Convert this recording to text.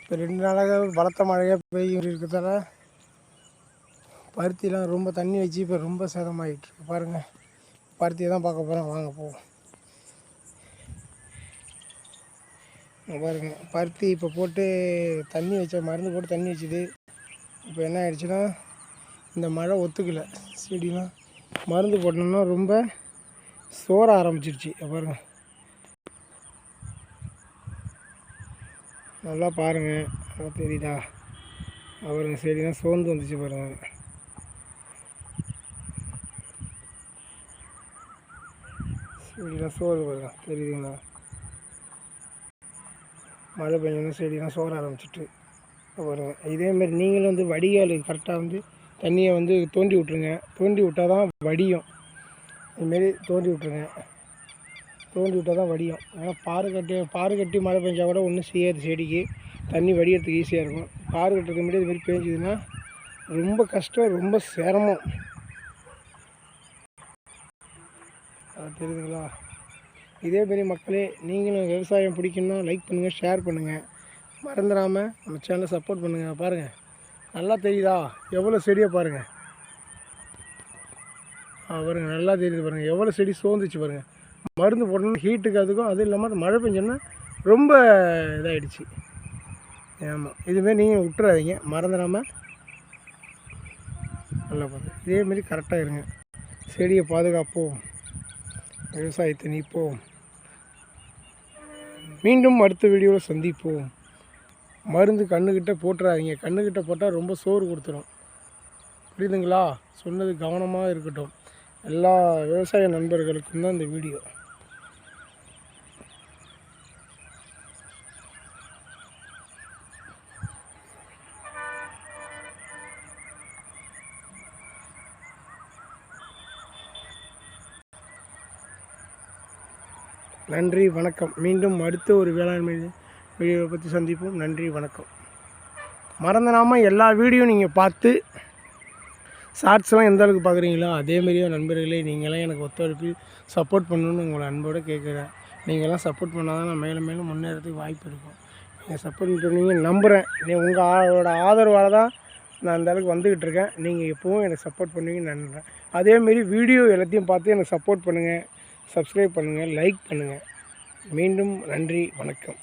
இப்போ ரெண்டு நாளாக பலத்த மழையாக பெய்யும் இருக்கிறதால பருத்திலாம் ரொம்ப தண்ணி வச்சு இப்போ ரொம்ப சேதமாகிட்டு பாருங்கள் பருத்தியை தான் பார்க்க போகிறோம் வாங்க போவோம். பாருங்கள் பருத்தி இப்போ போட்டு தண்ணி வச்ச மருந்து போட்டு தண்ணி வச்சுது. இப்போ என்ன ஆயிடுச்சுன்னா இந்த மழை ஒத்துக்கலை. செடிலாம் மருந்து போட்டோம்னா ரொம்ப சோற ஆரம்பிச்சிருச்சு. பாருங்கள் நல்லா பாருங்கள் நல்லா தெரியுதா? செடி செடிலாம் சோர்ந்து வந்துச்சு பாருங்கள் செடிலாம் சோறு பாருங்க. தெரியுதுங்களா? மழை பெஞ்சோன்னா செடிலாம் சோற ஆரம்பிச்சிட்டு பாருங்கள் இதேமாரி நீங்களும் வந்து வடிகால் கரெக்டாக வந்து தண்ணியை வந்து தோண்டி விட்ருங்க தோண்டி விட்டால் தான் வடியும் இதுமாரி தோண்டி விட்ருங்க தோண்டி விட்டால் தான் வடியும். ஏன்னா பாரு கட்டி பாரு கட்டி மழை பெஞ்சால் கூட ஒன்றும் செய்யாது செடிக்கு. தண்ணி வடிகிறதுக்கு ஈஸியாக இருக்கும். பாரு கட்டுறதுக்கு முன்னாடி இதுமாரி பேஞ்சுதுன்னா ரொம்ப கஷ்டம் ரொம்ப சிரமம். அது தெரியுதுங்களா? இதேமாரி மக்களே நீங்களும் விவசாயம் பிடிக்குன்னா லைக் பண்ணுங்கள் ஷேர் பண்ணுங்கள் மறந்துடாமல் நம்ம சேனலை சப்போர்ட் பண்ணுங்கள் பாருங்கள் நல்லா தெரியுதா? எவ்வளோ செடியை பாருங்கள் ஆ நல்லா தெரியுது பாருங்கள் எவ்வளோ செடி சோர்ந்துச்சு பாருங்கள் மருந்து போடணும் ஹீட்டுக்கு அதுக்கும் அதுவும் இல்லாமல் மழை பெஞ்சோன்னா ரொம்ப இதாகிடுச்சு ஆமாம் இதுமாரி நீங்கள் விட்டுறாதீங்க மறந்துடாமல் நல்லா பார்த்து இதேமாரி கரெக்டாக இருங்க. செடியை பாதுகாப்போம். விவசாயத்தை நீப்போம். மீண்டும் அடுத்த வீடியோவில் சந்திப்போம். மருந்து கண்ணுக்கிட்ட போட்டுறாதீங்க. கண்ணுக்கிட்ட போட்டால் ரொம்ப சோறு கொடுத்துரும். புரியுதுங்களா? சொன்னது கவனமாக இருக்கட்டும். எல்லா விவசாய நண்பர்களுக்கும் தான் இந்த வீடியோ. நன்றி வணக்கம். மீண்டும் அடுத்த ஒரு வேளாண்மை வீடியோவை பற்றி சந்திப்போம். நன்றி வணக்கம். மறந்துடாமல் எல்லா வீடியோ நீங்கள் பார்த்து ஷார்ட்ஸ்லாம் எந்த அளவுக்கு பார்க்குறீங்களோ அதேமாரியே நண்பர்களே நீங்களாம் எனக்கு ஒத்துழைப்பு சப்போர்ட் பண்ணணும்னு உங்களை அன்போடு கேட்குறேன். நீங்களாம் சப்போர்ட் பண்ணால் தான் நான் மேலும் மேலும் முன்னேறதுக்கு வாய்ப்பு இருக்கும். நீங்கள் சப்போர்ட் பண்ணுவீங்க நம்புகிறேன் நீ உங்கள் ஆளோட ஆதரவால் தான் நான் அந்த அளவுக்கு வந்துக்கிட்டு இருக்கேன். நீங்கள் எப்பவும் எனக்கு சப்போர்ட் பண்ணுவீங்கன்னு நம்புகிறேன் அதேமாரி வீடியோ எல்லாத்தையும் பார்த்து எனக்கு சப்போர்ட் பண்ணுங்கள் சப்ஸ்கிரைப் பண்ணுங்கள் லைக் பண்ணுங்கள் மீண்டும் நன்றி வணக்கம்.